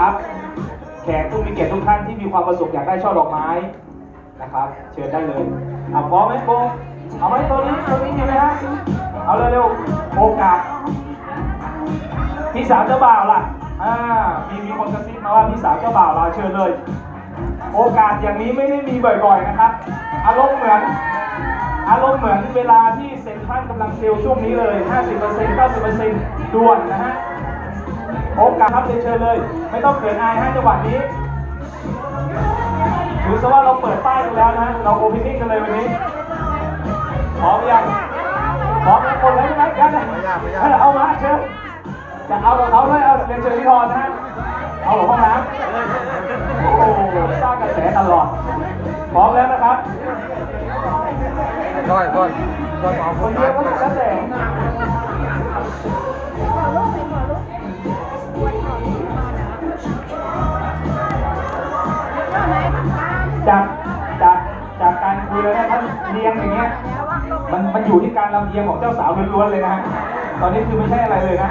ครับแขกผู้มีเกียรติทุกท่านที่มีความประสงค์อยากได้ช่อดอกไม้นะครับ เชิญได้เลยเอะพร้อมไหมโบเอาไหมตัวนี้ตัวนี้มีไหมฮะเอาเร็วๆโอกาสพี่สาวเจ้าบ่าวล่ะอ่ามีมีคนกระซิบมาว่าพี่สาวเจ้าบ่าวเราเชิญเลย โอกาสอย่างนี้ไม่ได้มีบ่อยๆนะครับ อารมณ์เหมือน อารมณ์เหมือนเวลาที่เซ็นทรัลกำลังเซลล์ช่วงนี้เลย 50% 90%ด่วนนะฮะ โอกาสครับเรียนเชิญเลย ไม่ต้องเขินอายฮะจังหวะนี้ถือซะว่าเราเปิดป้ายกันแล้วนะฮะเราโอเพนนิ่งกันเลยวันนี้พร้อมหรือยังพร้อมกันหมดแล้วใช่ไหมยังนะไม่ยากไม่ยากเออเอามาเชิญจะเอากับเขาเลยเอาเรียนเชิญพี่ทอนนะฮะเอาหลวงห้องน้ำโอ้โหสร้างกระแสตลอดพร้อมแล้วนะครับก้อยก้อยก้อยเอาคคนนเยตายอะก็แล้วแต่ คุยแล้วเนี่ยท่านเรียงอย่างเงี้ยมันมันอยู่ที่การลำเอียงของเจ้าสาวล้วนๆเลยนะฮะตอนนี้คือไม่ใช่อะไรเลยนะ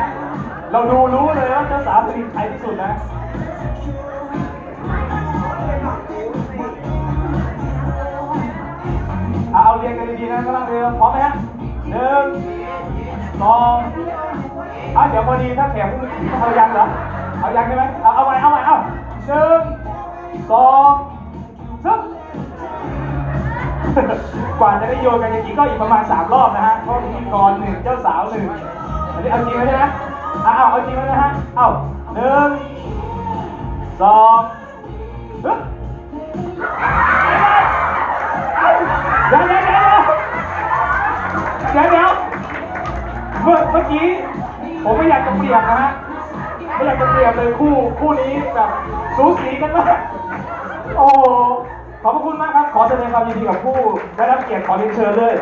เราดูรู้เลยว่าเจ้าสาวสนิทใครที่สุดนะเอาเรียงกันดีๆนะกำลังเรียงพร้อมไหมฮะหนึ่งสองอะเดี๋ยวพอดีถ้าแขกเกียรติเอายังเหรอเอายังใช่ไหมเอาเอาใหม่เอาใหม่เอาหนึ่งสอง กว่าจะได้โยนกันจริงๆก็อีกประมาณ3รอบนะฮะเพราะพิธีกรหนึ่งเจ้าสาวหนึ่งอันนี้เอาจริงแล้วใช่ไหมอะเอาเอาจริงแล้วนะฮะเอาหนึ่งสองฮึบเดี๋ยวเดี๋ยวเดี๋ยวเดี๋ยวเดี๋ยวเมื่อเมื่อกี้ผมไม่อยากจะเปรียบนะฮะไม่อยากจะเปรียบเลยคู่คู่นี้แบบสูสีกันมากโอ้ ขอบพระคุณมากครับ ขอแสดงความยินดีกับผู้ได้รับเกียรติขอเรียนเชิญเลย